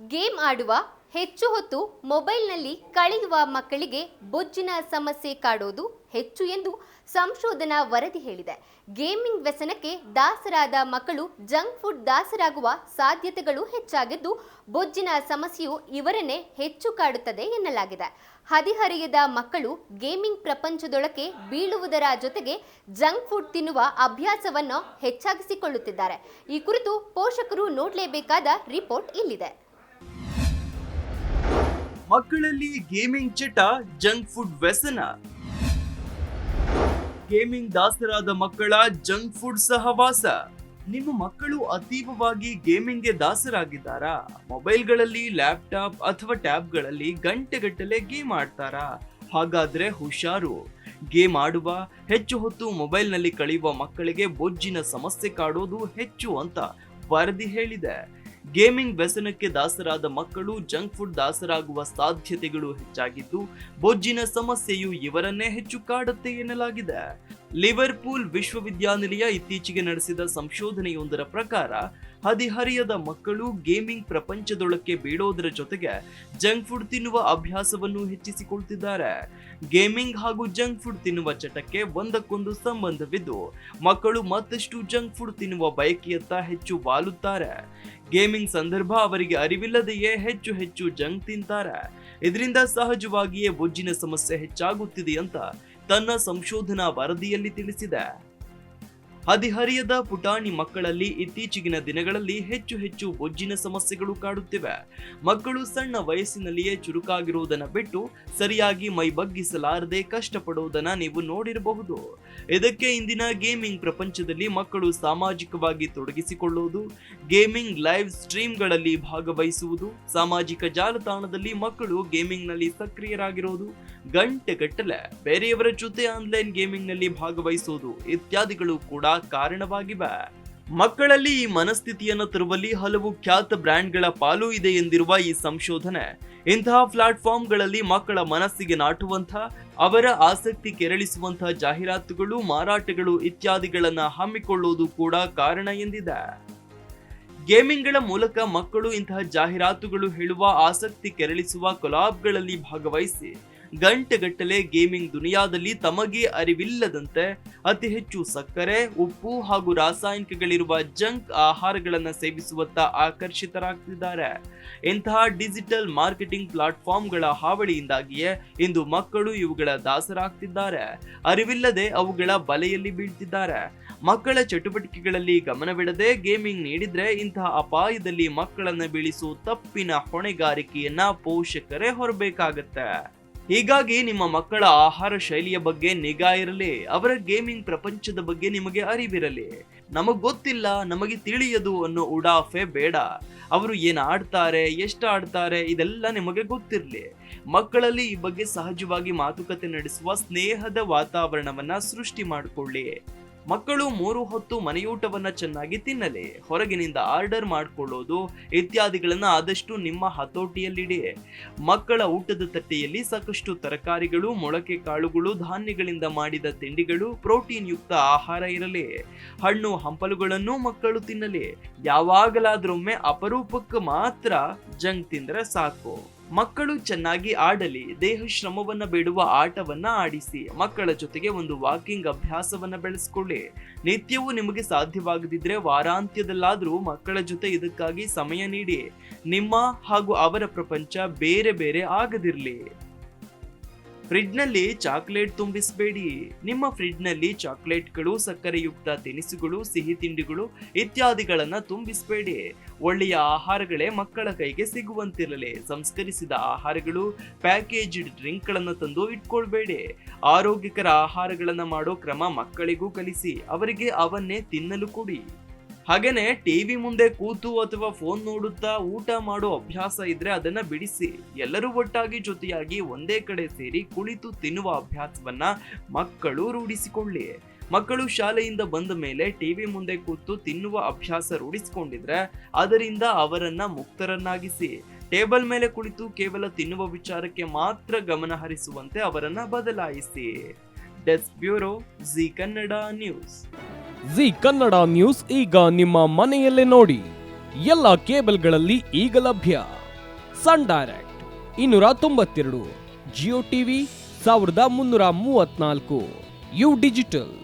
Game ಆಡುವ, ಹೆಚ್ಚು ಹೊತ್ತು ಮೊಬೈಲ್ನಲ್ಲಿ ಕಳೆಯುವ ಮಕ್ಕಳಿಗೆ ಬೊಜ್ಜಿನ ಸಮಸ್ಯೆ ಕಾಡೋದು ಹೆಚ್ಚು ಎಂದು ಸಂಶೋಧನಾ ವರದಿ ಹೇಳಿದೆ. ಗೇಮಿಂಗ್ ವ್ಯಸನಕ್ಕೆ ದಾಸರಾದ ಮಕ್ಕಳು ಜಂಕ್ ಫುಡ್ ದಾಸರಾಗುವ ಸಾಧ್ಯತೆಗಳು ಹೆಚ್ಚಾಗಿದ್ದು, ಬೊಜ್ಜಿನ ಸಮಸ್ಯೆಯು ಇವರನ್ನೇ ಹೆಚ್ಚು ಕಾಡುತ್ತದೆ ಎನ್ನಲಾಗಿದೆ. ಹದಿಹರೆಯದ ಮಕ್ಕಳು ಗೇಮಿಂಗ್ ಪ್ರಪಂಚದೊಳಕ್ಕೆ ಬೀಳುವುದರ ಜೊತೆಗೆ ಜಂಕ್ ಫುಡ್ ತಿನ್ನುವ ಅಭ್ಯಾಸವನ್ನು ಹೆಚ್ಚಾಗಿಸಿಕೊಳ್ಳುತ್ತಿದ್ದಾರೆ. ಈ ಕುರಿತು ಪೋಷಕರು ನೋಡಲೇಬೇಕಾದ ರಿಪೋರ್ಟ್ ಇಲ್ಲಿದೆ. ಮಕ್ಕಳಲ್ಲಿ ಗೇಮಿಂಗ್ ಚಟ ಜಂಕ್ ಫುಡ್ ವ್ಯಸನ. ಗೇಮಿಂಗ್ ದಾಸರಾದ ಮಕ್ಕಳ ಜಂಕ್ ಫುಡ್ ಸಹವಾಸ. ನಿಮ್ಮ ಮಕ್ಕಳು ಅತೀವವಾಗಿ ಗೇಮಿಂಗ್ಗೆ ದಾಸರಾಗಿದ್ದಾರಾ? ಮೊಬೈಲ್ಗಳಲ್ಲಿ ಲ್ಯಾಪ್ಟಾಪ್ ಅಥವಾ ಟ್ಯಾಬ್ಗಳಲ್ಲಿ ಗಂಟೆಗಟ್ಟಲೆ ಗೇಮ್ ಆಡ್ತಾರಾ? ಹಾಗಾದ್ರೆ ಹುಷಾರು. ಗೇಮ್ ಆಡುವ, ಹೆಚ್ಚು ಹೊತ್ತು ಮೊಬೈಲ್ನಲ್ಲಿ ಕಳೆಯುವ ಮಕ್ಕಳಿಗೆ ಬೊಜ್ಜಿನ ಸಮಸ್ಯೆ ಕಾಡೋದು ಹೆಚ್ಚು ಅಂತ ವರದಿ ಹೇಳಿದೆ. ಗೇಮಿಂಗ್ ವ್ಯಸನಕ್ಕೆ ದಾಸರಾದ ಮಕ್ಕಳು ಜಂಕ್ ಫುಡ್ ದಾಸರಾಗುವ ಸಾಧ್ಯತೆಗಳು ಹೆಚ್ಚಾಗಿದ್ದು, ಬೊಜ್ಜಿನ ಸಮಸ್ಯೆಯು ಇವರನ್ನೇ ಹೆಚ್ಚು ಕಾಡುತ್ತೆ ಎನ್ನಲಾಗಿದೆ. ಲಿವರ್ಪೂಲ್ ವಿಶ್ವವಿದ್ಯಾನಿಲಯ ಇತ್ತೀಚೆಗೆ ನಡೆಸಿದ ಸಂಶೋಧನೆಯೊಂದರ ಪ್ರಕಾರ ಹದಿಹರಿಯದ ಮಕ್ಕಳು ಗೇಮಿಂಗ್ ಪ್ರಪಂಚದೊಳಕ್ಕೆ ಬೀಳೋದರ ಜೊತೆಗೆ ಜಂಕ್ ಫುಡ್ ತಿನ್ನುವ ಅಭ್ಯಾಸವನ್ನು ಹೆಚ್ಚಿಸಿಕೊಳ್ತಿದ್ದಾರೆ. ಗೇಮಿಂಗ್ ಹಾಗೂ ಜಂಕ್ ಫುಡ್ ತಿನ್ನುವ ಚಟಕ್ಕೆ ಒಂದಕ್ಕೊಂದು ಸಂಬಂಧವಿದ್ದು, ಮಕ್ಕಳು ಮತ್ತಷ್ಟು ಜಂಕ್ ಫುಡ್ ತಿನ್ನುವ ಬಯಕೆಯತ್ತ ಹೆಚ್ಚು ವಾಲುತ್ತಾರೆ ಗೇಮಿಂಗ್ ಸಂದರ್ಭ ಅವರಿಗೆ ಅರಿವಿಲ್ಲದೆಯೇ ಹೆಚ್ಚು ಹೆಚ್ಚು ಜಂಕ್ ತಿಂತಾರೆ. ಇದರಿಂದ ಸಹಜವಾಗಿಯೇ ಬೊಜ್ಜಿನ ಸಮಸ್ಯೆ ಹೆಚ್ಚಾಗುತ್ತಿದೆ ಅಂತ ತನ್ನ ಸಂಶೋಧನಾ ವರದಿಯಲ್ಲಿ ತಿಳಿಸಿದೆ. ಹದಿಹರಿಯದ ಪುಟಾಣಿ ಮಕ್ಕಳಲ್ಲಿ ಇತ್ತೀಚೆಗಿನ ದಿನಗಳಲ್ಲಿ ಹೆಚ್ಚು ಹೆಚ್ಚು ಬೊಜ್ಜಿನ ಸಮಸ್ಯೆಗಳು ಕಾಡುತ್ತಿವೆ. ಮಕ್ಕಳು ಸಣ್ಣ ವಯಸ್ಸಿನಲ್ಲಿಯೇ ಚುರುಕಾಗಿರುವುದನ್ನು ಬಿಟ್ಟು ಸರಿಯಾಗಿ ಮೈ ಬಗ್ಗಿಸಲಾರದೆ ಕಷ್ಟಪಡುವುದನ್ನು ನೀವು ನೋಡಿರಬಹುದು. ಇದಕ್ಕೆ ಇಂದಿನ ಗೇಮಿಂಗ್ ಪ್ರಪಂಚದಲ್ಲಿ ಮಕ್ಕಳು ಸಾಮಾಜಿಕವಾಗಿ ತೊಡಗಿಸಿಕೊಳ್ಳುವುದು, ಗೇಮಿಂಗ್ ಲೈವ್ ಸ್ಟ್ರೀಮ್ಗಳಲ್ಲಿ ಭಾಗವಹಿಸುವುದು, ಸಾಮಾಜಿಕ ಜಾಲತಾಣದಲ್ಲಿ ಮಕ್ಕಳು ಗೇಮಿಂಗ್ನಲ್ಲಿ ಸಕ್ರಿಯರಾಗಿರುವುದು ಗಂಟೆಗಟ್ಟಲೆ ಬೇರೆಯವರ ಜೊತೆ ಆನ್ಲೈನ್ ಗೇಮಿಂಗ್ನಲ್ಲಿ ಭಾಗವಹಿಸುವುದು ಇತ್ಯಾದಿಗಳು ಕೂಡ ಕಾರಣವಾಗಿವೆ. ಮಕ್ಕಳಲ್ಲಿ ಈ ಮನಸ್ಥಿತಿಯನ್ನು ತರುವಲ್ಲಿ ಹಲವು ಖ್ಯಾತ ಬ್ರ್ಯಾಂಡ್ಗಳ ಪಾಲು ಇದೆ ಎಂದಿರುವ ಈ ಸಂಶೋಧನೆ. ಇಂತಹ ಪ್ಲಾಟ್ಫಾರ್ಮ್ಗಳಲ್ಲಿ ಮಕ್ಕಳ ಮನಸ್ಸಿಗೆ ನಾಟುವಂಥ, ಅವರ ಆಸಕ್ತಿ ಕೆರಳಿಸುವಂತಹ ಜಾಹೀರಾತುಗಳು, ಮಾರಾಟಗಳು ಇತ್ಯಾದಿಗಳನ್ನು ಹಮ್ಮಿಕೊಳ್ಳುವುದು ಕೂಡ ಕಾರಣ ಎಂದಿದೆ. ಗೇಮಿಂಗ್ಗಳ ಮೂಲಕ ಮಕ್ಕಳು ಇಂತಹ ಜಾಹೀರಾತುಗಳು ಹೇಳುವ ಆಸಕ್ತಿ ಕೆರಳಿಸುವ ಕೊಲಾಬ್ಗಳಲ್ಲಿ ಭಾಗವಹಿಸಿ, ಗಂಟೆಗಟ್ಟಲೆ ಗೇಮಿಂಗ್ ದುನಿಯಾದಲ್ಲಿ ತಮಗೆ ಅರಿವಿಲ್ಲದಂತೆ ಅತಿ ಹೆಚ್ಚು ಸಕ್ಕರೆ, ಉಪ್ಪು ಹಾಗೂ ರಾಸಾಯನಿಕಗಳಿರುವ ಜಂಕ್ ಆಹಾರಗಳನ್ನು ಸೇವಿಸುವತ್ತ ಆಕರ್ಷಿತರಾಗ್ತಿದ್ದಾರೆ. ಇಂತಹ ಡಿಜಿಟಲ್ ಮಾರ್ಕೆಟಿಂಗ್ ಪ್ಲಾಟ್ಫಾರ್ಮ್ಗಳ ಹಾವಳಿಯಿಂದಾಗಿಯೇ ಇಂದು ಮಕ್ಕಳು ಇವುಗಳ ದಾಸರಾಗ್ತಿದ್ದಾರೆ. ಅರಿವಿಲ್ಲದೆ ಅವುಗಳ ಬಲೆಯಲ್ಲಿ ಬೀಳ್ತಿದ್ದಾರೆ. ಮಕ್ಕಳ ಚಟುವಟಿಕೆಗಳಲ್ಲಿ ಗಮನವಿಡದೆ ಗೇಮಿಂಗ್ ನೀಡಿದ್ರೆ ಇಂತಹ ಅಪಾಯದಲ್ಲಿ ಮಕ್ಕಳನ್ನು ಬೀಳಿಸುವ ತಪ್ಪಿನ ಹೊಣೆಗಾರಿಕೆಯನ್ನ ಪೋಷಕರೇ ಹೊರಬೇಕಾಗತ್ತೆ. ಹೀಗಾಗಿ ನಿಮ್ಮ ಮಕ್ಕಳ ಆಹಾರ ಶೈಲಿಯ ಬಗ್ಗೆ ನಿಗಾ ಇರಲಿ, ಅವರ ಗೇಮಿಂಗ್ ಪ್ರಪಂಚದ ಬಗ್ಗೆ ನಿಮಗೆ ಅರಿವಿರಲಿ. ನಮಗ್ ಗೊತ್ತಿಲ್ಲ, ನಮಗೆ ತಿಳಿಯದು ಅನ್ನೋ ಉಡಾಫೆ ಬೇಡ. ಅವರು ಏನು ಆಡ್ತಾರೆ, ಎಷ್ಟು ಆಡ್ತಾರೆ, ಇದೆಲ್ಲ ನಿಮಗೆ ಗೊತ್ತಿರಲಿ. ಮಕ್ಕಳಲ್ಲಿ ಈ ಬಗ್ಗೆ ಸಹಜವಾಗಿ ಮಾತುಕತೆ ನಡೆಸುವ ಸ್ನೇಹದ ವಾತಾವರಣವನ್ನ ಸೃಷ್ಟಿ ಮಾಡಿಕೊಳ್ಳಿ. ಮಕ್ಕಳು ಮೂರು ಹೊತ್ತು ಮನೆಯೂಟವನ್ನು ಚೆನ್ನಾಗಿ ತಿನ್ನಲಿ. ಹೊರಗಿನಿಂದ ಆರ್ಡರ್ ಮಾಡಿಕೊಳ್ಳೋದು ಇತ್ಯಾದಿಗಳನ್ನು ಆದಷ್ಟು ನಿಮ್ಮ ಹತೋಟಿಯಲ್ಲಿಡಿ. ಮಕ್ಕಳ ಊಟದ ತಟ್ಟೆಯಲ್ಲಿ ಸಾಕಷ್ಟು ತರಕಾರಿಗಳು, ಮೊಳಕೆ ಕಾಳುಗಳು, ಧಾನ್ಯಗಳಿಂದ ಮಾಡಿದ ತಿಂಡಿಗಳು, ಪ್ರೋಟೀನ್ ಯುಕ್ತ ಆಹಾರ ಇರಲಿ. ಹಣ್ಣು, ಹಂಪಲುಗಳನ್ನು ಮಕ್ಕಳು ತಿನ್ನಲಿ. ಯಾವಾಗಲಾದ್ರೊಮ್ಮೆ ಅಪರೂಪಕ್ಕೆ ಮಾತ್ರ ಜಂಕ್ ತಿಂದರೆ ಸಾಕು. ಮಕ್ಕಳು ಚೆನ್ನಾಗಿ ಆಡಲಿ, ದೇಹ ಶ್ರಮವನ್ನ ಬೇಡುವ ಆಟವನ್ನ ಆಡಿಸಿ, ಮಕ್ಕಳ ಜೊತೆಗೆ ಒಂದು ವಾಕಿಂಗ್ ಅಭ್ಯಾಸವನ್ನ ಬೆಳೆಸ್ಕೊಳ್ಳಿ. ನಿತ್ಯವೂ ನಿಮಗೆ ಸಾಧ್ಯವಾಗದಿದ್ದರೆ ವಾರಾಂತ್ಯದಲ್ಲಾದರೂ ಮಕ್ಕಳ ಜೊತೆ ಇದಕ್ಕಾಗಿ ಸಮಯ ನೀಡಿ. ನಿಮ್ಮ ಹಾಗೂ ಅವರ ಪ್ರಪಂಚ ಬೇರೆ ಬೇರೆ ಆಗದಿರಲಿ. ಫ್ರಿಡ್ಜ್ನಲ್ಲಿ ಚಾಕ್ಲೇಟ್ ತುಂಬಿಸಬೇಡಿ. ನಿಮ್ಮ ಫ್ರಿಡ್ನಲ್ಲಿ ಚಾಕ್ಲೇಟ್ಗಳು, ಸಕ್ಕರೆಯುಕ್ತ ತಿನಿಸುಗಳು, ಸಿಹಿ ತಿಂಡಿಗಳು ಇತ್ಯಾದಿಗಳನ್ನು ತುಂಬಿಸಬೇಡಿ. ಒಳ್ಳೆಯ ಆಹಾರಗಳೇ ಮಕ್ಕಳ ಕೈಗೆ ಸಿಗುವಂತಿರಲಿ. ಸಂಸ್ಕರಿಸಿದ ಆಹಾರಗಳು, ಪ್ಯಾಕೇಜ್ಡ್ ಡ್ರಿಂಕ್ಗಳನ್ನು ತಂದು ಇಟ್ಕೊಳ್ಬೇಡಿ. ಆರೋಗ್ಯಕರ ಆಹಾರಗಳನ್ನು ಮಾಡೋ ಕ್ರಮ ಮಕ್ಕಳಿಗೂ ಕಲಿಸಿ, ಅವರಿಗೆ ಅವನ್ನೇ ತಿನ್ನಲು ಕೊಡಿ. ಹಾಗೇನೆ ಟಿವಿ ಮುಂದೆ ಕೂತು ಅಥವಾ ಫೋನ್ ನೋಡುತ್ತಾ ಊಟ ಮಾಡೋ ಅಭ್ಯಾಸ ಇದ್ರೆ ಅದನ್ನ ಬಿಡಿಸಿ. ಎಲ್ಲರೂ ಒಟ್ಟಾಗಿ ಜೊತೆಯಾಗಿ ಒಂದೇ ಕಡೆ ಸೇರಿ ಕುಳಿತು ತಿನ್ನುವ ಅಭ್ಯಾಸವನ್ನ ಮಕ್ಕಳು ರೂಢಿಸಿಕೊಳ್ಳಿ. ಮಕ್ಕಳು ಶಾಲೆಯಿಂದ ಬಂದ ಮೇಲೆ ಟಿವಿ ಮುಂದೆ ಕೂತು ತಿನ್ನುವ ಅಭ್ಯಾಸ ರೂಢಿಸಿಕೊಂಡಿದ್ರೆ ಅದರಿಂದ ಅವರನ್ನ ಮುಕ್ತರನ್ನಾಗಿಸಿ, ಟೇಬಲ್ ಮೇಲೆ ಕುಳಿತು ಕೇವಲ ತಿನ್ನುವ ವಿಚಾರಕ್ಕೆ ಮಾತ್ರ ಗಮನ ಹರಿಸುವಂತೆ ಅವರನ್ನ ಬದಲಾಯಿಸಿ. Desk bureau Zee Kannada news. Zee Kannada news ಈಗ ನಿಮ್ಮ ಮನೆಯಲ್ಲೇ ನೋಡಿ. ಎಲ್ಲ ಕೇಬಲ್ಗಳಲ್ಲಿ ಈಗ ಲಭ್ಯ. ಸನ್ ಡೈರೆಕ್ಟ್ ಇನ್ನೂರ ತೊಂಬತ್ತೆರಡು, ಜಿಯೋ ಟಿವಿ ಸಾವಿರದ ಮುನ್ನೂರ ಮೂವತ್ನಾಲ್ಕು ಯು ಡಿಜಿಟಲ್.